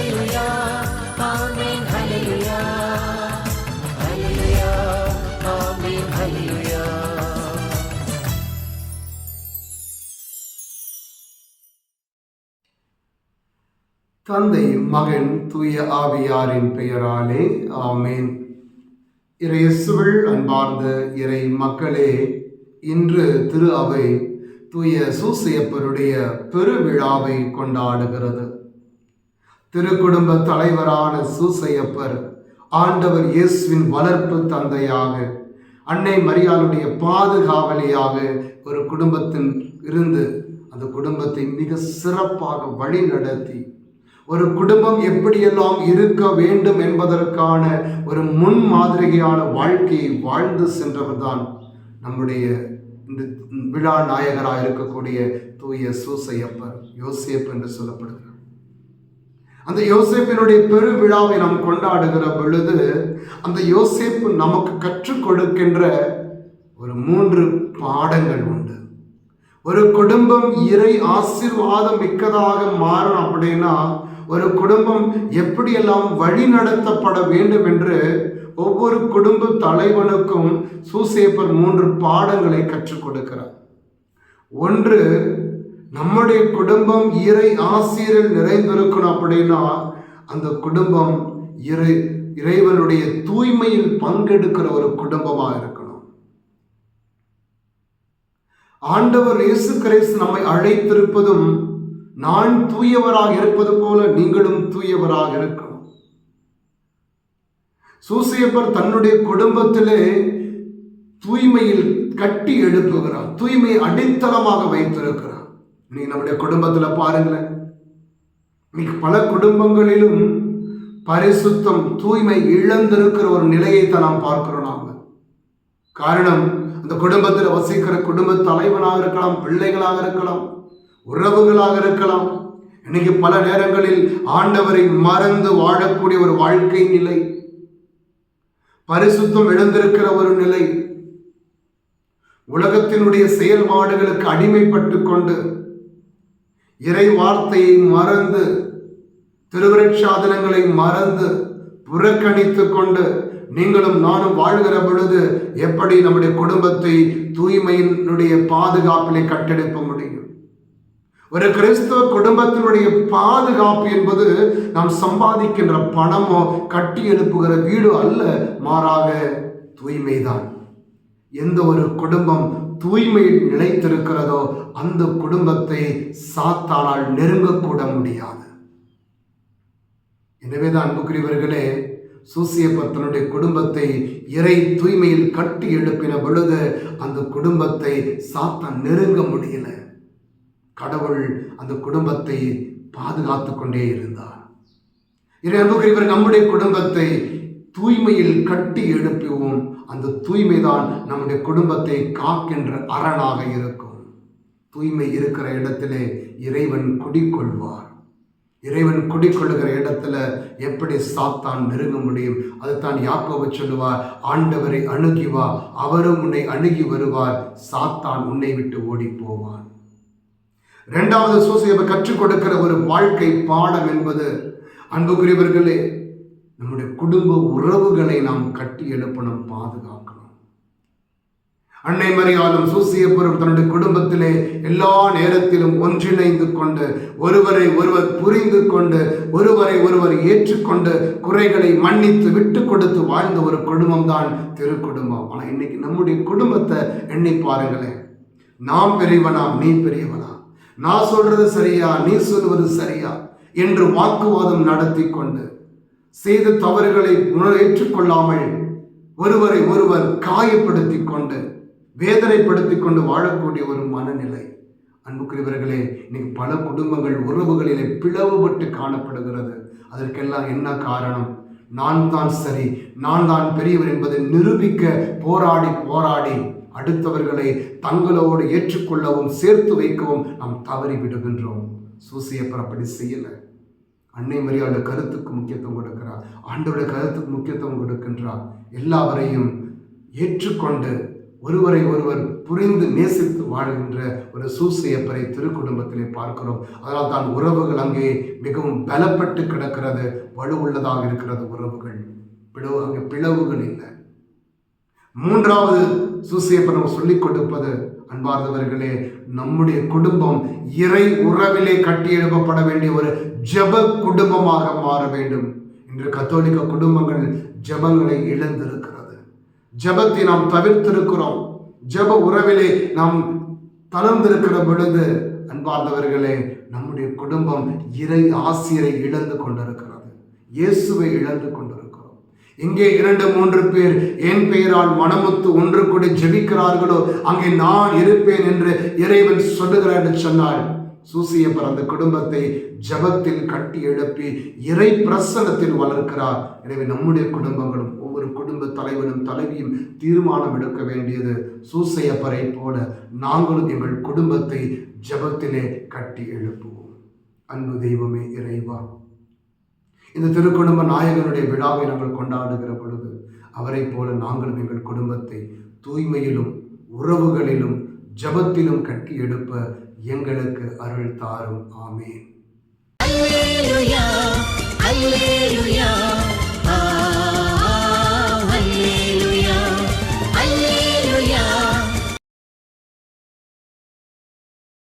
ஹalleluya ஆமென் ஹalleluya ஹalleluya ஆமென் ஹalleluya தந்தை மகன் தூய ஆவியாரின் பெயராலே ஆமேன். இறையசுவள் அன்பார்ந்த இறை மக்களே இன்று திரு அவை தூய சூசையப்பருடைய பெருவிழாவை கொண்டாடுகிறது. திருக்குடும்ப தலைவரான சூசையப்பர் ஆண்டவர் இயேசுவின் வளர்ப்பு தந்தையாக அன்னை மரியாளுடைய பாதுகாவலியாக ஒரு குடும்பத்தின் இருந்து அந்த குடும்பத்தை மிக சிறப்பாக வழி நடத்தி ஒரு குடும்பம் எப்படியெல்லாம் இருக்க வேண்டும் என்பதற்கான ஒரு முன் மாதிரியான வாழ்க்கையை வாழ்ந்து சென்றவர்தான் நம்முடைய இந்த விழா நாயகராக இருக்கக்கூடிய தூய சூசையப்பர் யோசியப் என்று சொல்லப்படுகிறார். அந்த யோசேப்பினுடைய பெரு விழாவை நாம் கொண்டாடுகிற பொழுது அந்த யோசேப்பு நமக்கு கற்றுக் கொடுக்கின்ற ஒரு மூன்று பாடங்கள் உண்டு. ஒரு குடும்பம் இறை ஆசீர்வாதம் மிக்கதாக மாறணும் அப்படின்னா ஒரு குடும்பம் எப்படியெல்லாம் வழி நடத்தப்பட வேண்டும் என்று ஒவ்வொரு குடும்ப தலைவனுக்கும் சூசேப்பர் மூன்று பாடங்களை கற்றுக் கொடுக்கிறார். ஒன்று நம்முடைய குடும்பம் இறை ஆசிரியர் நிறைந்திருக்கணும் அப்படின்னா அந்த குடும்பம் இறை இறைவனுடைய தூய்மையில் பங்கெடுக்கிற ஒரு குடும்பமாக இருக்கணும். ஆண்டவர் இயேசு கிரைஸ்து நம்மை அழைத்திருப்பதும் நான் தூயவராக இருப்பது போல நீங்களும் தூயவராக இருக்கணும். சூசியப்பர் தன்னுடைய குடும்பத்திலே தூய்மையில் கட்டி எழுப்புகிறார் தூய்மையை அடித்தளமாக வைத்திருக்கிறார். நீ நம்முடைய குடும்பத்தில் பாருங்களேன். இன்னைக்கு பல குடும்பங்களிலும் பரிசுத்தம் தூய்மை இழந்திருக்கிற ஒரு நிலையை தான் நாம் பார்க்கிறோம் நாங்கள் காரணம் அந்த குடும்பத்தில் வசிக்கிற குடும்ப தலைவனாக இருக்கலாம் பிள்ளைகளாக இருக்கலாம் உறவுகளாக இருக்கலாம். இன்னைக்கு பல நேரங்களில் ஆண்டவரை மறந்து வாழக்கூடிய ஒரு வாழ்க்கை நிலை. பரிசுத்தம் இழந்திருக்கிற ஒரு நிலை. உலகத்தினுடைய செயல்பாடுகளுக்கு அடிமைப்பட்டு கொண்டு இறை வார்த்தையை மறந்து திருவிரட்சாதனங்களை மறந்து புறக்கணித்து கொண்டு நீங்களும் நானும் வாழ்கிற பொழுது எப்படி நம்முடைய குடும்பத்தை தூய்மையினுடைய பாதுகாப்பிலே கட்டெடுக்க முடியும்? ஒரு கிறிஸ்துவ குடும்பத்தினுடைய பாதுகாப்பு என்பது நாம் சம்பாதிக்கின்ற பணமோ கட்டி எழுப்புகிற வீடு அல்ல மாறாக தூய்மைதான். எந்த ஒரு குடும்பம் தூய்மை நிலைத்திருக்கிறதோ அந்த குடும்பத்தை சாத்தானால் நெருங்கக்கூட முடியாது. எனவேதான் அன்புக்குரியவர்களே சூசியப்பர் குடும்பத்தை இறை தூய்மையில் கட்டி எழுப்பின பொழுது அந்த குடும்பத்தை சாத்தான் நெருங்க முடியல. கடவுள் அந்த குடும்பத்தை பாதுகாத்து கொண்டே இருந்தார். இறை அன்புக்குரியவர் நம்முடைய குடும்பத்தை தூய்மையில் கட்டி எழுப்புவோம். அந்த தூய்மைதான் நம்முடைய குடும்பத்தை காக்கின்ற அரணாக இருக்கும். தூய்மை இருக்கிற இடத்திலே இறைவன் குடிக்கொள்வார். இறைவன் குடிக்கொள்ளுகிற இடத்துல எப்படி சாத்தான் நெருங்க முடியும்? அதுதான் யாக்கோவை சொல்லுவார் ஆண்டவரை அணுகி வா அவரும் உன்னை அணுகி வருவார் சாத்தான் உன்னை விட்டு ஓடி போவான் இரண்டாவது சூசியவை கற்றுக் கொடுக்கிற ஒரு வாழ்க்கை பாடம் என்பது அன்புக்குரியவர்களே நம்முடைய குடும்ப உறவுகளை நாம் கட்டி எழுப்பணும் பாதுகாக்கணும். அன்னை மரியாலும் சூசியப்புறம் தன்னுடைய குடும்பத்திலே எல்லா நேரத்திலும் ஒன்றிணைந்து கொண்டு ஒருவரை ஒருவர் புரிந்து கொண்டு ஒருவரை ஒருவர் ஏற்றுக்கொண்டு குறைகளை மன்னித்து விட்டு கொடுத்து வாழ்ந்த ஒரு குடும்பம் தான் திரு குடும்பம் ஆனால் இன்னைக்கு நம்முடைய குடும்பத்தை எண்ணி பாருங்களேன். நாம் பெரியவனா நீ பெரியவனா. நான் சொல்றது சரியா நீ சொல்வது சரியா என்று வாக்குவாதம் நடத்தி கொண்டு செய்த தவறுகளை ஏற்றுக்கொள்ளாமல் ஒருவரை ஒருவர் காயப்படுத்தி கொண்டு வேதனைப்படுத்தி கொண்டு வாழக்கூடிய ஒரு மனநிலை. அன்புக்குரியவர்களே இன்னைக்கு பல குடும்பங்கள் உறவுகளிலே பிளவுபட்டு காணப்படுகிறது. அதற்கெல்லாம் என்ன காரணம்? நான் தான் சரி நான் தான் பெரியவர் என்பதை நிரூபிக்க போராடி போராடி அடுத்தவர்களை தங்களோடு ஏற்றுக்கொள்ளவும் சேர்த்து வைக்கவும் நாம் தவறி விடுகின்றோம். சூசியப்பர் அப்படி செய்யலை. அன்னை மரியாதை கருத்துக்கு முக்கியத்துவம் கொடுக்கிறார். ஆண்டவருடைய கருத்துக்கு முக்கியத்துவம் கொடுக்கின்றார். எல்லாவரையும் ஏற்றுக்கொண்டு ஒருவரை ஒருவர் புரிந்து நேசித்து வாழ்கின்ற ஒரு சூசையப்பரை திருக்குடும்பத்திலே பார்க்கிறோம். அதனால் தான் உறவுகள் அங்கே மிகவும் பலப்பட்டு கிடக்கிறது. வலுவுள்ளதாக இருக்கிறது உறவுகள். பிளவு அங்கே பிளவுகள் இல்லை. மூன்றாவது சூசையப்பர் நம்ம சொல்லிக் கொடுப்பது அன்பார்ந்தவர்களே நம்முடைய குடும்பம் இறை உறவிலே கட்டி எழுப்பப்பட வேண்டிய ஒரு ஜெப குடும்பமாக மாற வேண்டும். இன்று கத்தோலிக்க குடும்பங்கள் ஜெபங்களை இழந்திருக்கிறது. ஜெபத்தை நாம் தவிர்த்திருக்கிறோம். ஜெப உறவிலே நாம் தளர்ந்திருக்கிற பொழுது அன்பார்ந்தவர்களே நம்முடைய குடும்பம் இறை ஆசிரியரை இழந்து கொண்டிருக்கிறது. இயேசுவை இழந்து கொண்டிருக்கிறது. எங்கே இரண்டு மூன்று பேர் என் பெயரால் மனமுத்து ஒன்று கூடி ஜெபிக்கிறார்களோ அங்கே நான் இருப்பேன் என்று இறைவன் சொல்லுகிறார் என்று சொன்னாள் சூசியப்பர் அந்த குடும்பத்தை ஜபத்தில் கட்டி எழுப்பி இறை பிரசனத்தில் வளர்க்கிறார். எனவே நம்முடைய குடும்பங்களும் ஒவ்வொரு குடும்ப தலைவனும் தலைவியும் தீர்மானம் எடுக்க வேண்டியது சூசையப்பரை போல நாங்களும் எங்கள் குடும்பத்தை ஜபத்திலே கட்டி எழுப்புவோம். அன்பு தெய்வமே இறைவா இந்த திருக்குடும்ப நாயகனுடைய விழாவை நாங்கள் கொண்டாடுகிற பொழுது அவரைப் போல நாங்களும் எங்கள் குடும்பத்தை தூய்மையிலும் உறவுகளிலும் ஜபத்திலும் கட்டி எடுப்ப எங்களுக்கு அருள் தாரும். ஆமே